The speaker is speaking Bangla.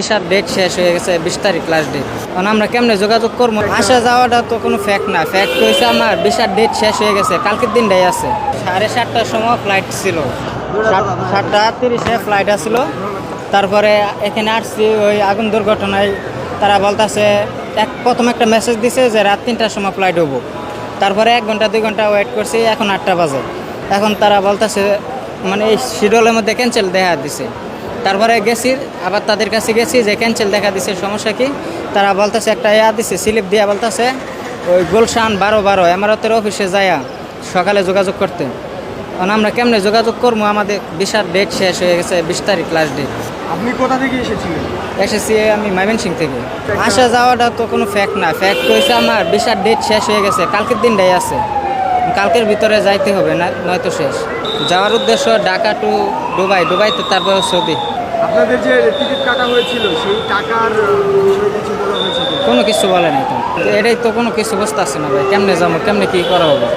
বিশার ডেট শেষ হয়ে গেছে, বিশ তারিখ লাস্ট ডেট এখন আমরা কেমনে যোগাযোগ করব? আসা যাওয়াটা তো কোনো ফ্যাক্ট না। ফ্যাক্ট হয়েছে আমার বিশার ডেট শেষ হয়ে গেছে, কালকের দিনটাই আছে। সাড়ে সাতটার সময় ফ্লাইট ছিল। সাতটা তিরিশে ফ্লাইট আসছিল তারপরে এখানে আসছি ওই আগুন দুর্ঘটনায়। তারা বলতেছে, এক, প্রথম একটা মেসেজ দিছে যে রাত তিনটার সময় ফ্লাইট হব। তারপরে এক ঘণ্টা, দুই ঘণ্টা ওয়েট করছি, এখন আটটা বাজে। এখন তারা বলতেছে মানে এই শিডিউলের মধ্যে ক্যান্সেল দেখা দিছে। তারপরে গেছি আবার তাদের কাছে গেছি যে ক্যান্সেল দেখা দিছে সমস্যা কি? তারা বলতেছে একটা ইয়া দিছে স্লিপ দিয়া বলতেছে ওই গুলশান বারো বারো এমারতের অফিসে যায়া সকালে যোগাযোগ করতে। কারণ আমরা কেমনে যোগাযোগ করব? আমাদের বিশার ডেট শেষ হয়ে গেছে বিশ তারিখ লাস্ট ডেট আপনি কোথা থেকে এসেছিলেন? এসেছি আমি ময়মনসিং থেকে। আসা যাওয়াটা তো কোনো ফ্যাক্ট না। ফ্যাক্ট হয়েছে আমার বিশার ডেট শেষ হয়ে গেছে কালকের দিনটাই আছে। কালকের ভিতরে যাইতে হবে না নয়তো শেষ। যাওয়ার উদ্দেশ্য ঢাকা টু দুবাই। দুবাই তো তারপর সৌদি। আপনাদের যে টিকিট কাটা হয়েছিল সেই টাকার কিছু বলা হয়েছে কোনো কিছু বলে নাই তো। তো এটাই তো কোনো কিছু বুঝতে আসছে না ভাই। কেমনে যাব কেমনে কী করা হবে?